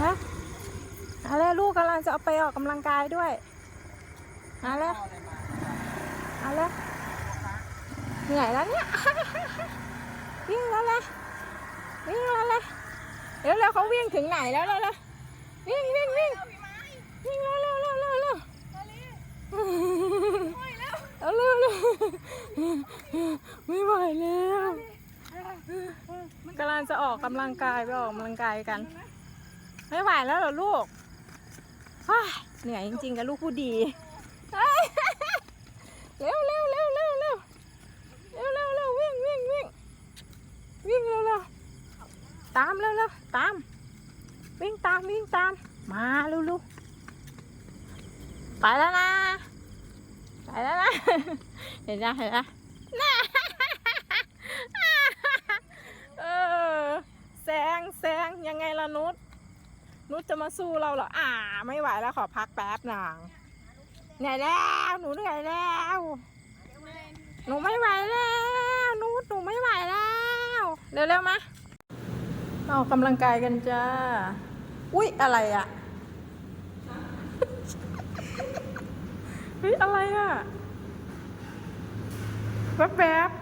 ฮะอะไรลูกกำลังจะเอาไปออกกำลังกายด้วยมาแล้วมาแล้วเหนื่อยแล้วเนี่ยวิ่งแล้วเลยวิ่งแล้วเลยเร็วเร็วเขาวิ่งถึงไหนแล้วล้วแล้ววิ่งวิ่งวิ่งวิ่งเร็วเร็วเร็วเร็วเร็วเอาเร็วเร็วไม่ไหวแล้วกำลังจะออกกำลังกายไปออกกำลังกายกัน ไม่ไหวแล้วเหรอลูกเหนื่อยจริงๆกับลูกผู้ดีเร็วเร็วเร็วเร็วเร็วเร็วเร็วเร็ววิ่งวิ่งวิ่งวิ่งเร็วเร็วตามเร็วเร็วตาม วิ่งตามวิ่งตาม มาเร็วเร็วไปแล้วนะไปแล้วนะเห็นนะเห็นนะน่าเออแซงแซงยังไงล่ะนุช นุชจะมาสู้เราเหรอ อ่า ไม่ไหวแล้วขอพักแป๊บหนึ่งเหนื่อยแล้ว หนูเหนื่อยแล้ว หนูไม่ไหวแล้วนุชหนูไม่ไหวแล้ว เร็วๆมาออกกำลังกายกันจ้า อุ๊ย อะไรอะเฮ้ย อะไรอะแป๊บๆ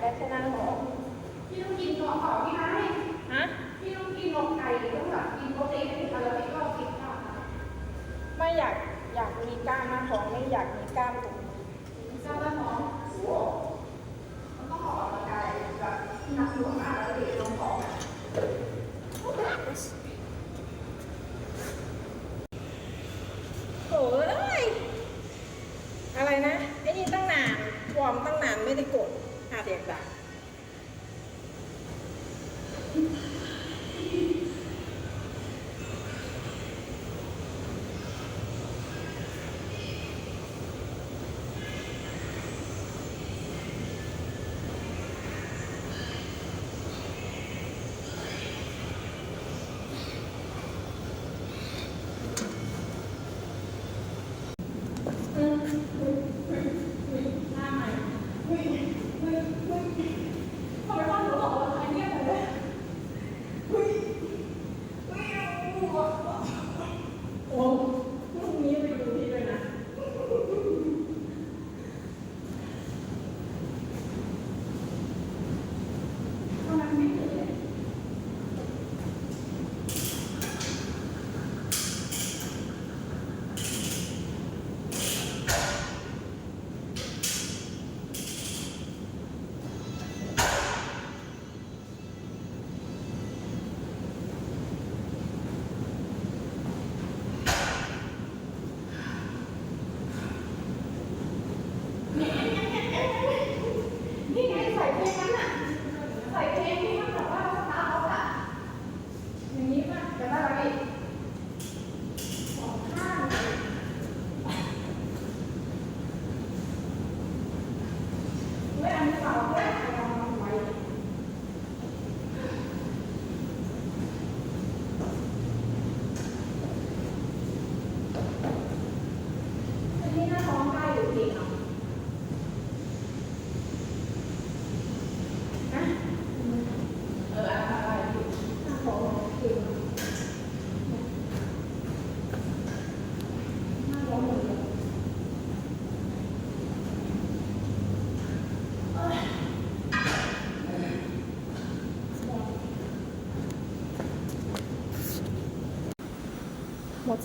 อยากได้แค่หน้าท้อพี่ต้องกินนมเปล่าพี่ไม้ฮะพี่ต้องกินนมไก่ต้องแบบกินโปรตีนให้ถึงมาแล้วพี่ก็กินข้าวไม่อยากอยากมีกล้ามหน้าท้องไม่อยากมีกล้ามตรงนี้เจ้าละน้องมันต้องออกกำลังกายแบบหนักหน่วงมากแล้วเด็กลงของอะโอ้ยอะไรนะไอ้นี่ตั้งนานวอร์มตั้งนานไม่ได้กด หาเ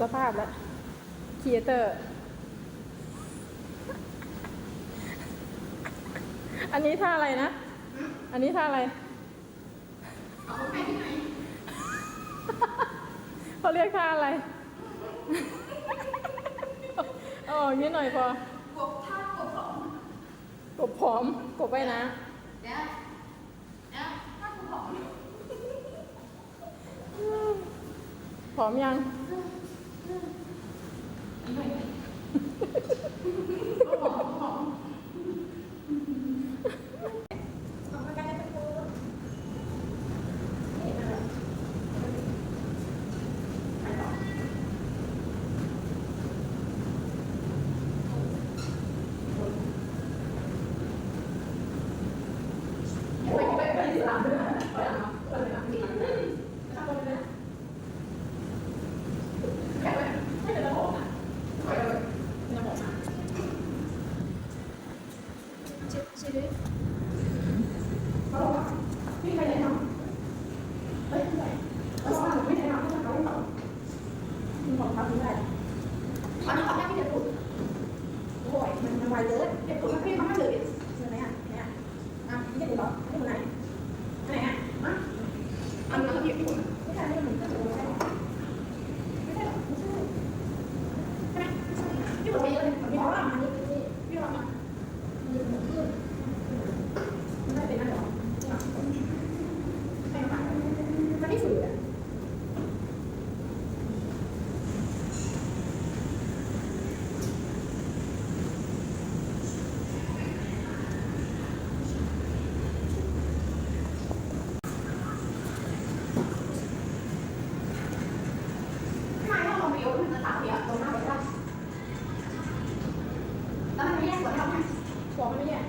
สภาพแล้วครีเอเตอร์ อันนี้ท่าอะไรนะ อันนี้ท่าอะไรเอาไปที่ไหนเขาเรียกท่าอะไรเอาออกนิดหน่อยพอกบท่ากบสองกบพร้อมกบไว้นะเดี๋ยวเดี๋ยวท่ากบสองพร้อมยัง มันจะตัดเตรงหน้าเลยได้แล้วมันไม่แยกหัวได้ไหมหัวมันไม่แย่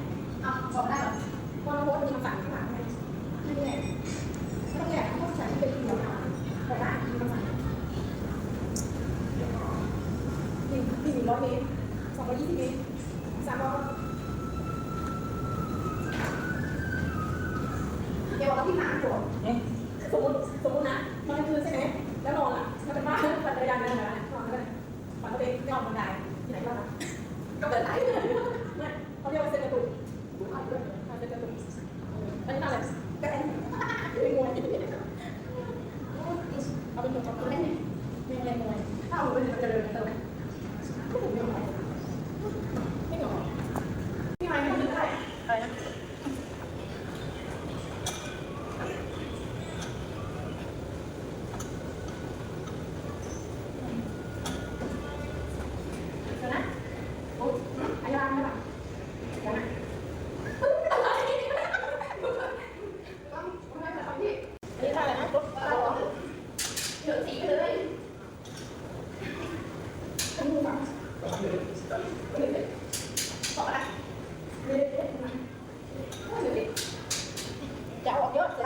จ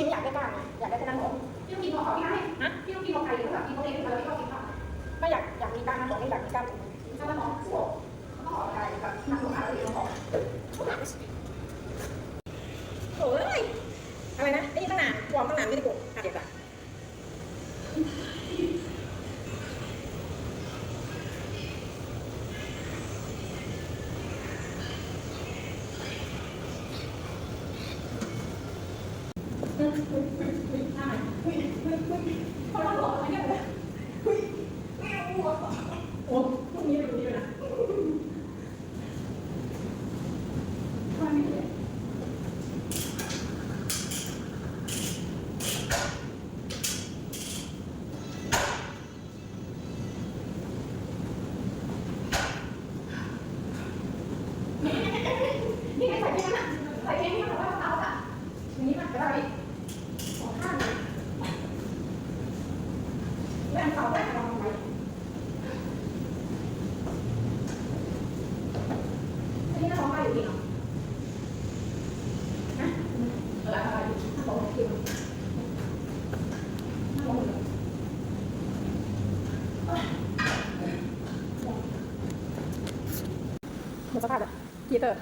ริงๆอยากได้กล้ามนะอยากได้แค่นั้นผมพี่ต้องกินของเขาพี่ให้ฮะพี่ต้องกินของใครหรือแบบกินของเองแล้วไม่ชอบกินผักไม่อยากอยากมีกล้ามนะผมไม่อยากมีกล้ามผมกล้ามของพวกต้องขออะไรแบบนั่งลงมาแล้วเดี๋ยวขอโอ้ยอะไรนะไอ้นี่ตั้งนานวอร์มตั้งนานไม่ได้กดอะเดี๋ยวก่อน หมดสภาพอะกีเตอร์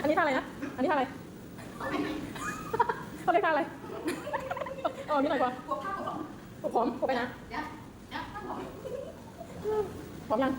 อันนี้ท่าอะไรนะ อันนี้ท่าอะไรเขาเรียกท่าอะไรเออมีหน่อยกว่าปวดข้าวกังผมไปนะเดี๋ยวเดี๋ยวข้ผอมยัง